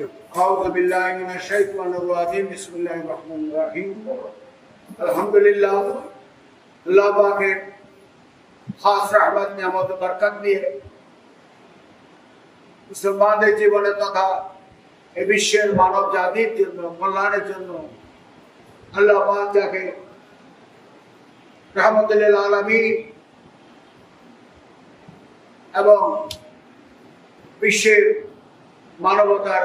أعوذ بالله من الشيطان الرجيم بسم الله الرحمن الرحيم الحمد لله আল্লাহ পাকের খাস রহমত নিয়ামত বরকত দিয়ে মুসলমানদের জীবনে তথা এ বিশ্বের মানব জাতির জন্য কল্যাণের জন্য আল্লাহ পাক যাকে রহমতুল্লাহ আলমী এবং বিশ্বের মানবতার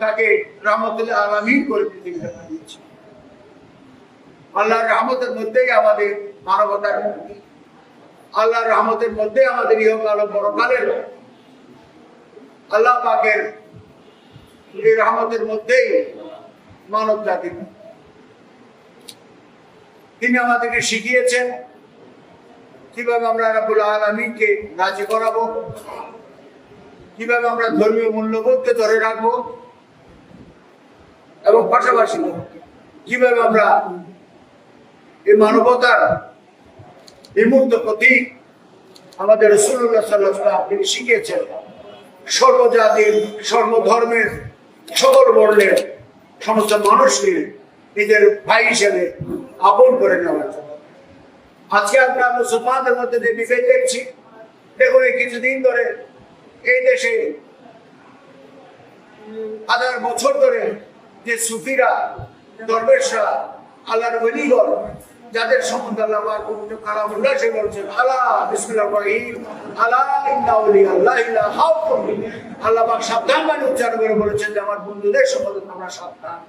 তাকে রহমতুল্লাহ আলমীন করে পৃথিবীতে পাঠিয়েছে। আল্লাহর রহমতের মধ্যেই আমাদের মানবতার মুক্তি। আল্লাহর রহমতের মধ্যে আমাদের ইহকাল ও পরকালের আল্লাহ পাকের এই রহমতের মধ্যেই মানব জাতির তিনি আমাদেরকে শিখিয়েছেন কীভাবে আমরা রাবুল আলমীকে রাজি করাবো, কীভাবে আমরা ধর্মীয় মূল্যবোধকে ধরে রাখব এবং পাশাপাশি কীভাবে আমরা এই মানবতার বিমূর্ত প্রতীক আমাদের তিনি শিখিয়েছেন, সর্বজাতির, সর্বধর্মের, সকল বর্ণের, সমস্ত মানুষকে নিজের ভাই হিসেবে আপন করে নেওয়ার আজকে আমরা মুসলমানদের মধ্যে যে বিভেদ দেখছি, দেখুন এই কিছুদিন ধরে এই দেশে হাজার বছর ধরে যে সুফিরা দরবেশরা আল্লাহর বলিগণ যাদের সম্বন্ধে আল্লাহ পবিত্র কালামুল্লাহ সে বলছেন, আলা বিসমিল্লাহির রহিম, আলা ইন্না আউলিয়া আল্লাহ ইলা খাউফুন আল্লাহ পাক সাবধান মানে উচ্চারণ করে বলেছেন যে, আমার বন্ধুদের সম্বন্ধে তোমরা সাবধান।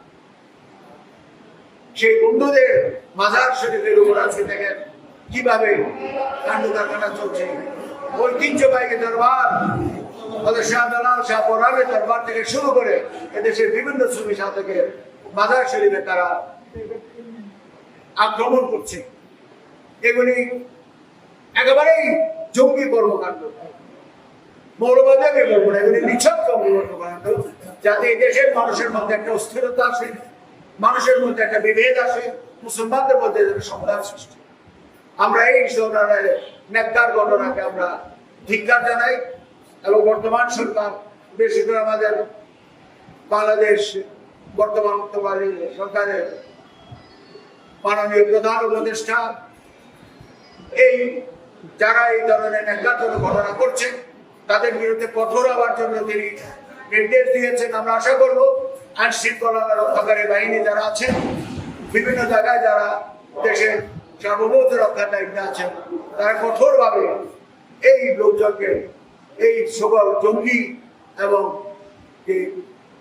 সেই বন্ধুদের মাজার শরীফের উপর আজকে দেখেন কীভাবে কাণ্ড কারখানা চলছে ঐতিহ্যবাহী দরবার থেকে শুরু করে এদেশের বিভিন্ন তারা আক্রমণ করছে। এগুলি একেবারেই জঙ্গি কর্মকাণ্ড। দেশের মানুষের মধ্যে একটা অস্থিরতা আসে, মানুষের মধ্যে একটা বিভেদ আসে, মুসলমানদের মধ্যে সমাধান সৃষ্টি আমরা এই ধরনের নেককার ঘটনাকে আমরা ধিক্কার জানাই। এবং বর্তমান সরকার বিশেষ করে আমাদের বাংলাদেশ বর্তমান সরকারের মাননীয় প্রধান উপদেষ্টা, এই যারা এই ধরনের ন্যাক্কারজনক ঘটনা করছেন, তাদের বিরুদ্ধে কঠোর হওয়ার জন্য তিনি নির্দেশ দিয়েছেন। আমরা আশা করব আইন শৃঙ্খলা রক্ষাকারী বাহিনী যারা আছেন, বিভিন্ন জায়গায় যারা দেশের সার্বভৌমত্ব রক্ষার দায়িত্বে আছেন, তারা কঠোরভাবে এই লোকজনকে এই সকল জঙ্গি এবং যে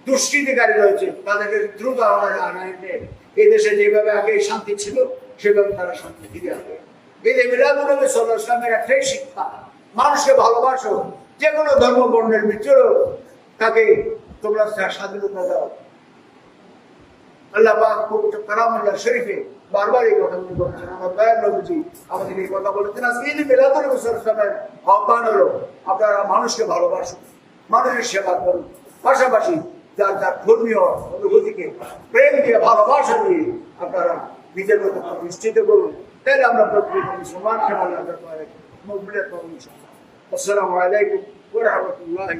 দুষ্কৃতিকারী রয়েছে, তাদেরকে দ্রুত আনায় এই দেশে যেভাবে আগে শান্তি ছিল, সেভাবে তারা শান্তি ফিরে আসবে শিক্ষা, মানুষকে ভালোবাসো যে কোনো ধর্ম বর্ণের ভিতরেও তাকে তোমরা স্বাধীনতা দাও। আল্লাহ পাশাপাশি যার যার ধর্মীয় অনুভূতিকে প্রেম ভালোবাসা দিয়ে আপনারা নিজের মধ্যে প্রতিষ্ঠিত করুন। তাহলে আমরা প্রকৃত মুসলমান খেলা মকবুলের পাবো ইনশাআল্লাহ আসসালামু আলাইকুম ওয়া রাহমাতুল্লাহি